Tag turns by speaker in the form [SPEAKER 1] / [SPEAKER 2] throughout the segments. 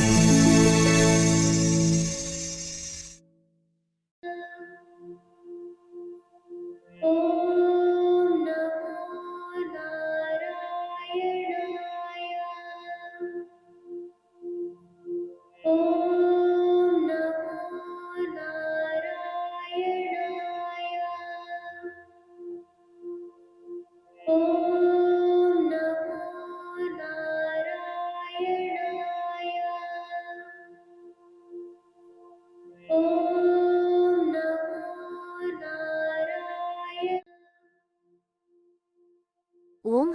[SPEAKER 1] Podcast.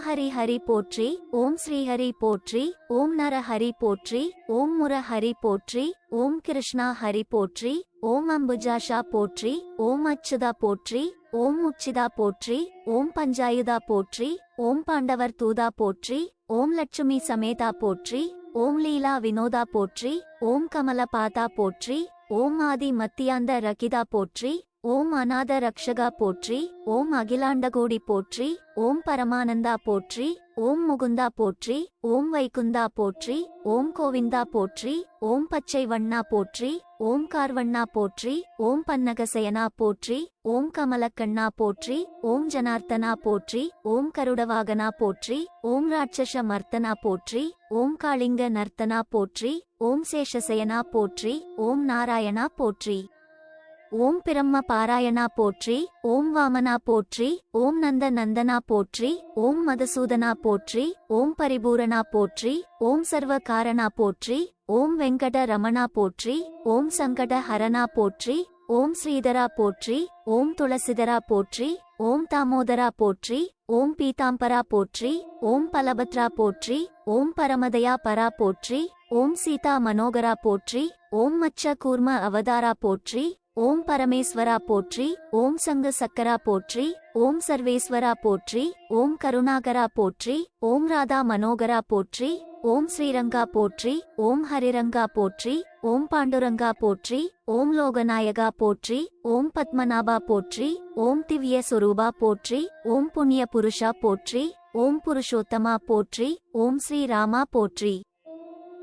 [SPEAKER 1] Hari Hari போற்றி ஓம் ஸ்ரீஹரி போற்றி ஓம் நரஹரி போற்றி ஓம் முரஹரி போற்றி ஓம் கிருஷ்ணா ஹரி போற்றி ஓம் அம்புஜாஷா போற்றி ஓம் அச்சுதா போற்றி ஓம் உச்சிதா போற்றி ஓம் பஞ்சாயுதா போற்றி ஓம் பாண்டவர் தூதா போற்றி ஓம் லட்சுமி சமேதா போற்றி ஓம் லீலா வினோதா போற்றி ஓம் கமல பாதா போற்றி ஓம் ஆதி மத்தியாந்த ரகிதா போற்றி ஓம் அநாத ரக்ஷகா போற்றி ஓம் அகிலாண்டகோடி போற்றி ஓம் பரமானந்தா போற்றி ஓம் முகுந்தா போற்றி ஓம் வைகுந்தா போற்றி ஓம் கோவிந்தா போற்றி ஓம் பச்சை வண்ணா போற்றி ஓம் கார்வண்ணா போற்றி ஓம் பன்னகசயனா போற்றி ஓம் கமலக்கண்ணா போற்றி ஓம் ஜனார்த்தனா போற்றி ஓம் கருடவாகனா போற்றி ஓம் ராட்சச மர்த்தனா போற்றி ஓம் காளிங்க நர்த்தனா போற்றி ஓம் சேஷசயனா போற்றி ஓம் நாராயணா போற்றி ஓம் பிரம்ம பாராயணா போற்றி ஓம் வாமனா போற்றி ஓம் நந்த நந்தனா போற்றி ஓம் மதசூதனா போற்றி ஓம் பரிபூரணா போற்றி ஓம் சர்வ காரணா போற்றி ஓம் வெங்கட ரமணா போற்றி ஓம் சங்கட ஹரணா போற்றி ஓம் ஸ்ரீதரா போற்றி ஓம் துளசிதரா போற்றி ஓம் தாமோதரா போற்றி ஓம் பீதாம்பரா போற்றி ஓம் பலபத்ரா போற்றி ஓம் பரமதயா பரா போற்றி ஓம் சீதா மனோகரா போற்றி ஓம் மச்ச கூர்ம அவதாரா போற்றி ஓம் பரமேஸ்வரா போற்றி ஓம் சங்க சக்கரா போற்றி ஓம் சர்வேஸ்வரா போற்றி ஓம் கருணாகரா போற்றி ஓம் ராதா மனோகரா போற்றி ஓம் ஸ்ரீரங்கா போற்றி ஓம் ஹரிரங்கா போற்றி ஓம் பாண்டுரங்கா போற்றி ஓம் லோகநாயகா போற்றி ஓம் பத்மநாபா போற்றி ஓம் திவ்ய சுரூபா போற்றி ஓம் புண்ணிய புருஷா போற்றி ஓம் புருஷோத்தமா போற்றி ஓம் ஸ்ரீராமா போற்றி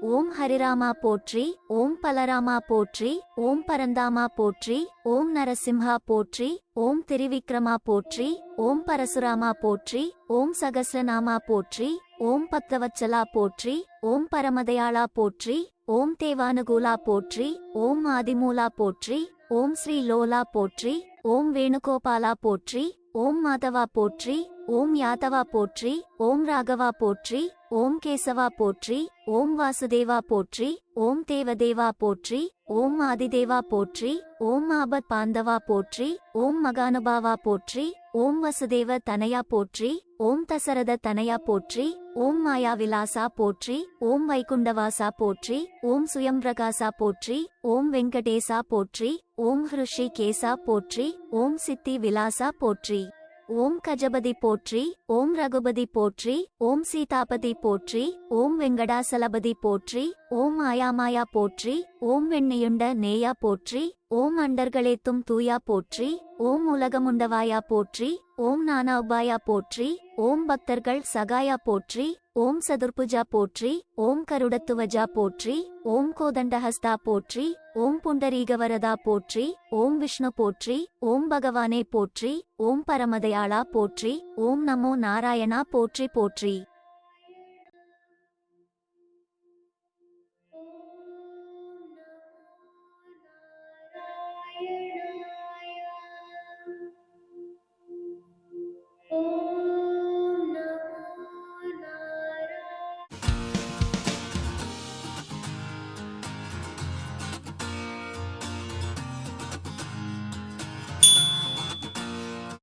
[SPEAKER 1] ஓம் ஹரிராமா போற்றி ஓம் பலராமா போற்றி ஓம் பரந்தாமா போற்றி ஓம் நரசிம்ஹா போற்றி ஓம் திருவிக்ரமா போற்றி ஓம் பரசுராமா போற்றி ஓம் சகசநாமா போற்றி ஓம் பக்தவச்சலா போற்றி ஓம் பரமதயாளா போற்றி ஓம் தேவானுகூலா போற்றி ஓம் ஆதிமூலா போற்றி ஓம் ஸ்ரீ லோலா போற்றி ஓம் வேணுகோபாலா போற்றி ஓம் மாதவா போற்றி ஓம் யாதவா போற்றி ஓம் ராகவா போற்றி ஓம் கேசவா போற்றி ஓம் வாசுதேவா போற்றி ஓம் தேவதேவா போற்றி ஓம் ஆதிதேவா போற்றி ஓம் ஆபத் பாந்தவா போற்றி ஓம் மகானுபாவா போற்றி ஓம் வசுதேவ தனயா போற்றி ஓம் தசரத தனயா போற்றி ஓம் மாயா விலாசா போற்றி ஓம் வைகுண்டவாசா போற்றி ஓம் சுயம்பிரகாசா போற்றி ஓம் வெங்கடேசா போற்றி ஓம் ஹிருஷி கேசா போற்றி ஓம் சித்தி விலாசா போற்றி. ஓம் கஜபதி போற்றி ஓம் ரகுபதி போற்றி ஓம் சீதாபதி போற்றி ஓம் வெங்கடாசலபதி போற்றி ஓம் ஆயாமாயா போற்றி ஓம் வெண்ணியுண்ட நேயா போற்றி ஓம் அண்டர்களேத்தும் தூயா போற்றி ஓம் உலகமுண்டவாயா போற்றி ஓம் நானா உபாயா போற்றி ஓம் பக்தர்கள் சகாயா போற்றி ஓம் சதுர்புஜா போற்றி ஓம் கருடத்துவஜா போற்றி ஓம் கோதண்டஹஸ்தா போற்றி ஓம் புண்டரீகவரதா போற்றி ஓம் விஷ்ணு போற்றி ஓம் பகவானே போற்றி ஓம் பரமதயாளா போற்றி ஓம் நமோ நாராயணா போற்றி போற்றி